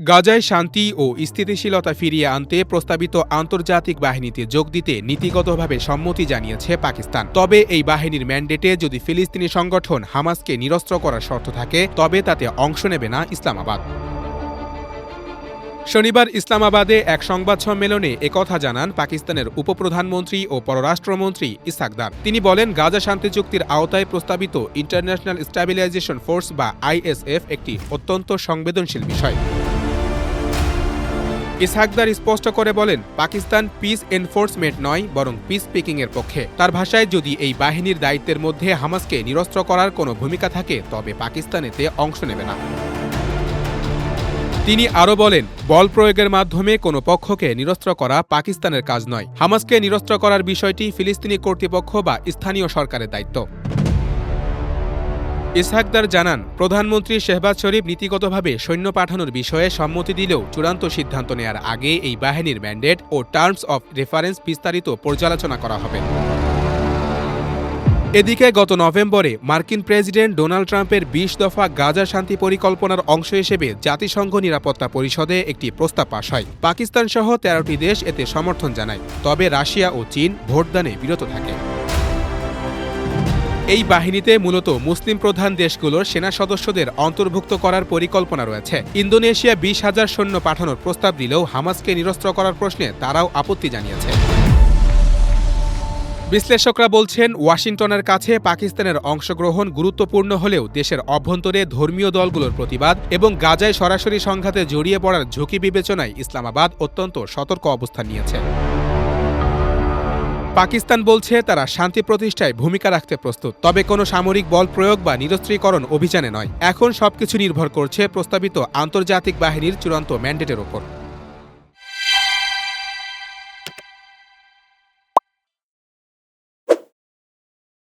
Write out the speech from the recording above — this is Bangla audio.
গাজায় শান্তি ও স্থিতিশীলতা ফিরিয়ে আনতে প্রস্তাবিত আন্তর্জাতিক বাহিনীতে যোগ দিতে নীতিগতভাবে সম্মতি জানিয়েছে পাকিস্তান। তবে এই বাহিনীর ম্যান্ডেটে যদি ফিলিস্তিনি সংগঠন হামাসকে নিরস্ত্র করার শর্ত থাকে, তবে তাতে অংশ নেবে না ইসলামাবাদ। শনিবার ইসলামাবাদে এক সংবাদ সম্মেলনে একথা জানান পাকিস্তানের উপপ্রধানমন্ত্রী ও পররাষ্ট্রমন্ত্রী ইসাকদার তিনি বলেন, গাজা শান্তি চুক্তির আওতায় প্রস্তাবিত ইন্টারন্যাশনাল স্ট্যাবিলাইজেশন ফোর্স বা আইএসএফ একটি অত্যন্ত সংবেদনশীল বিষয়। ইসহাকদার স্পষ্ট করে বলেন, পাকিস্তান পিস এনফোর্সমেন্ট নয়, বরং পিস পিকিং এর পক্ষে। তার ভাষায় যদি এই বাহিনীর দায়িত্বের মধ্যে হামাসকে নিরস্ত্র করার কোনো ভূমিকা থাকে, তবে পাকিস্তান এতে অংশ নেবে না। তিনি আরও বলেন, বল প্রয়োগের মাধ্যমে কোনো পক্ষকে নিরস্ত্র করা পাকিস্তানের কাজ নয়। হামাসকে নিরস্ত্র করার বিষয়টি ফিলিস্তিনি কর্তৃপক্ষ বা স্থানীয় সরকারের দায়িত্ব। ইসহাকদার জানান, প্রধানমন্ত্রী শেহবাজ শরীফ নীতিগতভাবে সৈন্য পাঠানোর বিষয়ে সম্মতি দিলেও চূড়ান্ত সিদ্ধান্ত নেয়ার আগে এই বাহিনীর ম্যান্ডেট ও টার্মস অফ রেফারেন্স বিস্তারিত পর্যালোচনা করা হবে। এদিকে গত নভেম্বরে মার্কিন প্রেসিডেন্ট ডোনাল্ড ট্রাম্পের বিশ দফা গাজা শান্তি পরিকল্পনার অংশ হিসেবে জাতিসংঘ নিরাপত্তা পরিষদে একটি প্রস্তাব পাশ হয়। পাকিস্তান সহ তেরোটি দেশ এতে সমর্থন জানায়, তবে রাশিয়া ও চীন ভোটদানে বিরত থাকে। এই বাহিনীতে মূলত মুসলিম প্রধান দেশগুলোর সেনা সদস্যদের অন্তর্ভুক্ত করার পরিকল্পনা রয়েছে। ইন্দোনেশিয়া বিশ হাজার সৈন্য পাঠানোর প্রস্তাব দিলেও হামাসকে নিরস্ত্র করার প্রশ্নে তারাও আপত্তি জানিয়েছে। বিশ্লেষকরা বলছেন, ওয়াশিংটনের কাছে পাকিস্তানের অংশগ্রহণ গুরুত্বপূর্ণ হলেও দেশের অভ্যন্তরে ধর্মীয় দলগুলোর প্রতিবাদ এবং গাজায় সরাসরি সংঘাতে জড়িয়ে পড়ার ঝুঁকি বিবেচনায় ইসলামাবাদ অত্যন্ত সতর্ক অবস্থান নিয়েছে। পাকিস্তান বলছে তারা শান্তি প্রতিষ্ঠায় ভূমিকা রাখতে প্রস্তুত। তবে কোনো সামরিক বল প্রয়োগ বা নিরস্ত্রীকরণ অভিযানে নয়। এখন সবকিছু নির্ভর করছে প্রস্তাবিত আন্তর্জাতিক বাহিনীর চূড়ান্ত ম্যান্ডেটের ওপর